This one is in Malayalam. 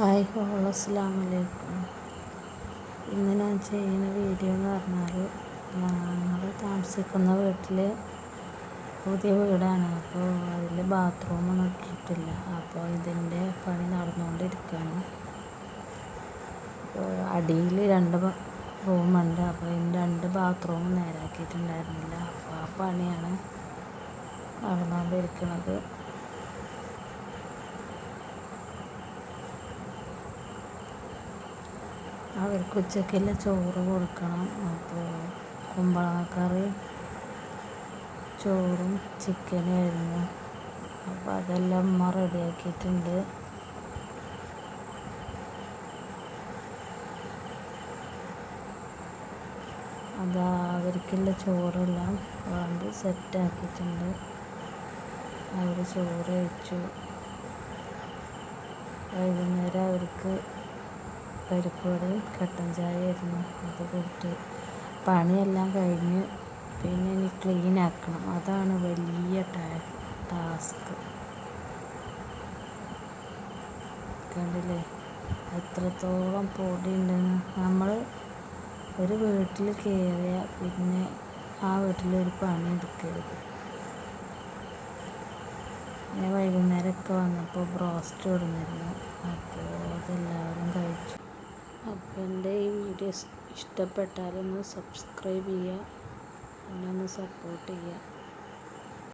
ഹായ് ഹോൾ അസ്സാം വലൈക്കും ഇന്ന് ഞാൻ ചെയ്യുന്ന വീഡിയോ എന്ന് പറഞ്ഞാൽ ഞങ്ങൾ താമസിക്കുന്ന വീട്ടിൽ പുതിയ വീടാണ്. അപ്പോൾ അതിൽ ബാത്റൂമൊന്നും ഇട്ടിട്ടില്ല. അപ്പോൾ ഇതിന്റെ പണി നടന്നുകൊണ്ടിരിക്കുകയാണ് അപ്പോൾ അടിയിൽ രണ്ട് റൂമുണ്ട് അപ്പോൾ ഇതിന്റെ രണ്ട് ബാത്റൂം നേരാക്കിയിട്ടുണ്ടായിരുന്നില്ല. അപ്പോൾ ആ പണിയാണ് നടന്നുകൊണ്ടിരിക്കുന്നത്. അവർക്ക് ഉച്ചയ്ക്കുള്ള ചോറ് കൊടുക്കണം. അപ്പോൾ കുമ്പളങ്ങക്കറി ചോറും ചിക്കനും ആയിരുന്നു. അപ്പോൾ അതെല്ലാം അമ്മ റെഡിയാക്കിയിട്ടുണ്ട് അത് അവർക്കുള്ള ചോറെല്ലാം വേണ്ടി സെറ്റാക്കിയിട്ടുണ്ട് അവർ ചോറ് കഴിച്ചു. വൈകുന്നേരം അവർക്ക് പരിപ്പുവടയും കട്ടൻ ചായയായിരുന്നു. അത് കൊടുത്ത് പണിയെല്ലാം കഴിഞ്ഞ് പിന്നെ ഇനി ക്ലീൻ ആക്കണം. അതാണ് വലിയ ടാസ്ക് കണ്ടില്ലേ? എത്രത്തോളം പൊടി ഉണ്ടെന്ന് നമ്മൾ ഒരു വീട്ടിൽ കയറിയാൽ പിന്നെ ആ വീട്ടിലൊരു പണി എടുക്കരുത്. ഞാൻ വൈകുന്നേരമൊക്കെ വന്നപ്പോൾ ബ്രോസ്റ്റ് ഇടുന്നിരുന്നു അപ്പോൾ ഇഷ്ടപ്പെട്ടാലൊന്ന് സബ്സ്ക്രൈബ് ചെയ്യുക. എന്നെ ഒന്ന് സപ്പോർട്ട് ചെയ്യുക.